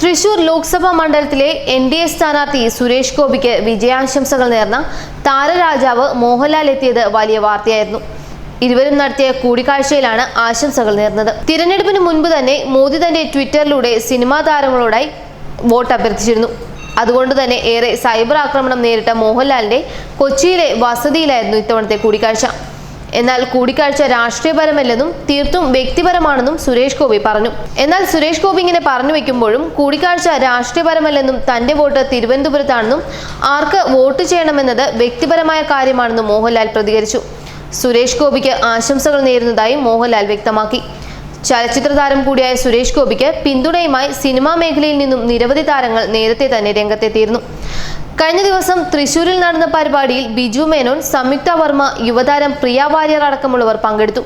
തൃശൂർ ലോക്സഭാ മണ്ഡലത്തിലെ N D A സ്ഥാനാർത്ഥി സുരേഷ് ഗോപിക്ക് വിജയാശംസകൾ നേർന്ന താരരാജാവ് മോഹൻലാൽ എത്തിയത് വലിയ വാർത്തയായിരുന്നു. ഇരുവരും നടത്തിയ കൂടിക്കാഴ്ചയിലാണ് ആശംസകൾ നേർന്നത്. തിരഞ്ഞെടുപ്പിന് മുൻപ് തന്നെ മോദി തന്റെ ട്വിറ്ററിലൂടെ സിനിമാ താരങ്ങളോടായി വോട്ട് അഭ്യർത്ഥിച്ചിരുന്നു. അതുകൊണ്ട് തന്നെ ഏറെ സൈബർ ആക്രമണം നേരിട്ട മോഹൻലാലിന്റെ കൊച്ചിയിലെ വസതിയിലായിരുന്നു ഇത്തവണത്തെ കൂടിക്കാഴ്ച. എന്നാൽ കൂടിക്കാഴ്ച രാഷ്ട്രീയപരമല്ലെന്നും തീർത്തും വ്യക്തിപരമാണെന്നും സുരേഷ് ഗോപി പറഞ്ഞു. എന്നാൽ സുരേഷ് ഗോപി ഇങ്ങനെ പറഞ്ഞു വെക്കുമ്പോഴും കൂടിക്കാഴ്ച രാഷ്ട്രീയപരമല്ലെന്നും തന്റെ വോട്ട് തിരുവനന്തപുരത്താണെന്നും ആർക്ക് വോട്ട് ചെയ്യണമെന്നത് വ്യക്തിപരമായ കാര്യമാണെന്നും മോഹൻലാൽ പ്രതികരിച്ചു. സുരേഷ് ഗോപിക്ക് ആശംസകൾ നേരുന്നതായി മോഹൻലാൽ വ്യക്തമാക്കി. ചലച്ചിത്ര താരം കൂടിയായ സുരേഷ് ഗോപിക്ക് പിന്തുണയുമായി സിനിമാ മേഖലയിൽ നിന്നും നിരവധി താരങ്ങൾ നേരത്തെ തന്നെ രംഗത്തെത്തിയിരുന്നു. കഴിഞ്ഞ ദിവസം തൃശൂരിൽ നടന്ന പരിപാടിയിൽ ബിജു മേനോൻ സംയുക്ത വർമ്മ യുവതാരം പ്രിയ വാര്യർ അടക്കമുള്ളവർ പങ്കെടുത്തു.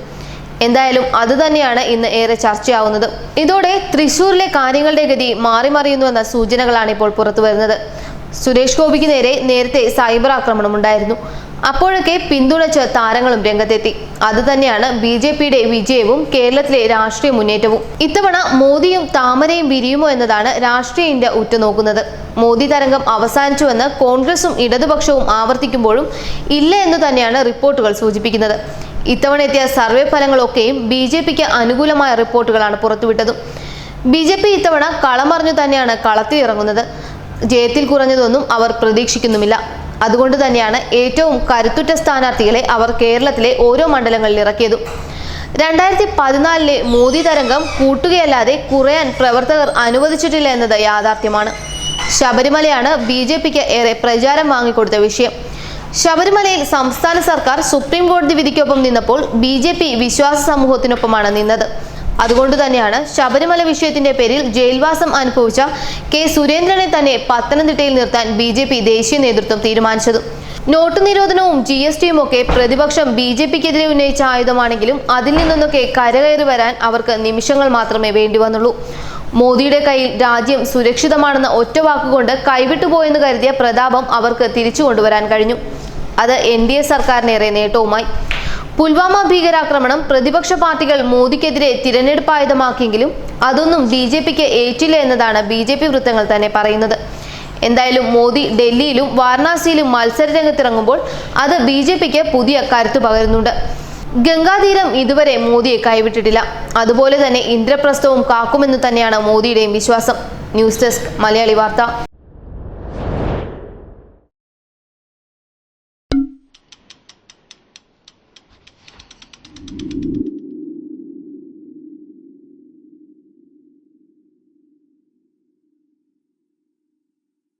എന്തായാലും അത് തന്നെയാണ് ഇന്ന് ഏറെ ചർച്ചയാവുന്നത്. ഇതോടെ തൃശൂരിലെ കാര്യങ്ങളുടെ ഗതി മാറി മറിയുന്നുവെന്ന സൂചനകളാണ് ഇപ്പോൾ പുറത്തു വരുന്നത് സുരേഷ് ഗോപിക്ക് നേരെ നേരത്തെ സൈബർ ആക്രമണം ഉണ്ടായിരുന്നു. അപ്പോഴൊക്കെ പിന്തുണച്ച് താരങ്ങളും രംഗത്തെത്തി. അതുതന്നെയാണ് ബി ജെ പിയുടെ വിജയവും കേരളത്തിലെ രാഷ്ട്രീയ മുന്നേറ്റവും. ഇത്തവണ മോദിയും താമരയും വിരിയുമോ എന്നതാണ് രാഷ്ട്രീയ ഇന്ത്യ ഉറ്റുനോക്കുന്നത്. മോദി തരംഗം അവസാനിച്ചുവെന്ന് കോൺഗ്രസും ഇടതുപക്ഷവും ആവർത്തിക്കുമ്പോഴും ഇല്ല എന്ന് തന്നെയാണ് റിപ്പോർട്ടുകൾ സൂചിപ്പിക്കുന്നത്. ഇത്തവണ എത്തിയ സർവേ ഫലങ്ങളൊക്കെയും ബി ജെ പിക്ക് അനുകൂലമായ റിപ്പോർട്ടുകളാണ് പുറത്തുവിട്ടത്. ബി ജെ പി ഇത്തവണ കളമറിഞ്ഞു തന്നെയാണ് കളത്തിലിറങ്ങുന്നത്. ജയത്തിൽ കുറഞ്ഞതൊന്നും അവർ പ്രതീക്ഷിക്കുന്നുമില്ല. അതുകൊണ്ട് തന്നെയാണ് ഏറ്റവും കരുത്തുറ്റ സ്ഥാനാർത്ഥികളെ അവർ കേരളത്തിലെ ഓരോ മണ്ഡലങ്ങളിൽ ഇറക്കിയതും. രണ്ടായിരത്തി പതിനാലിലെ മോദി തരംഗം കൂട്ടുകയല്ലാതെ കുറയാൻ പ്രവർത്തകർ അനുവദിച്ചിട്ടില്ല എന്നത് യാഥാർത്ഥ്യമാണ്. ശബരിമലയാണ് ബി ജെ പിക്ക് ഏറെ പ്രചാരം വാങ്ങിക്കൊടുത്ത വിഷയം. ശബരിമലയിൽ സംസ്ഥാന സർക്കാർ സുപ്രീം കോടതി വിധിക്കൊപ്പം നിന്നപ്പോൾ ബി ജെ പി വിശ്വാസ സമൂഹത്തിനൊപ്പമാണ് നിന്നത്. അതുകൊണ്ട് തന്നെയാണ് ശബരിമല വിഷയത്തിന്റെ പേരിൽ ജയിൽവാസം അനുഭവിച്ച കെ സുരേന്ദ്രനെ തന്നെ പത്തനംതിട്ടയിൽ നിർത്താൻ ബി ജെ പി ദേശീയ നേതൃത്വം തീരുമാനിച്ചത്. നോട്ട് നിരോധനവും ജി എസ് ടിയും ഒക്കെ പ്രതിപക്ഷം ബി ജെ പിക്കെതിരെ ഉന്നയിച്ച ആയുധമാണെങ്കിലും അതിൽ നിന്നൊക്കെ കരകയറി വരാൻ അവർക്ക് നിമിഷങ്ങൾ മാത്രമേ വേണ്ടി വന്നുള്ളൂ. മോദിയുടെ കയ്യിൽ രാജ്യം സുരക്ഷിതമാണെന്ന ഒറ്റ വാക്കുകൊണ്ട് കൈവിട്ടുപോയെന്ന് കരുതിയ പ്രതാപം അവർക്ക് തിരിച്ചു കൊണ്ടുവരാൻ കഴിഞ്ഞു. അത് എൻ ഡി എ സർക്കാരിനേറെ നേട്ടവുമായി. പുൽവാമ ഭീകരാക്രമണം പ്രതിപക്ഷ പാർട്ടികൾ മോദിക്കെതിരെ തിരഞ്ഞെടുപ്പായുധമാക്കിയെങ്കിലും അതൊന്നും ബി ജെ പിക്ക് ഏറ്റില്ല എന്നതാണ് ബി ജെ പി വൃത്തങ്ങൾ തന്നെ പറയുന്നത്. എന്തായാലും മോദി ഡൽഹിയിലും വാരണാസിയിലും മത്സര രംഗത്തിറങ്ങുമ്പോൾ അത് ബി ജെ പിക്ക് പുതിയ കരുത്തു പകരുന്നുണ്ട്. ഗംഗാതീരം ഇതുവരെ മോദിയെ കൈവിട്ടിട്ടില്ല. അതുപോലെ തന്നെ ഇന്ദ്രപ്രസ്ഥവും കാക്കുമെന്ന് തന്നെയാണ് മോദിയുടെയും വിശ്വാസം. ന്യൂസ് ഡെസ്ക് മലയാളി വാർത്ത.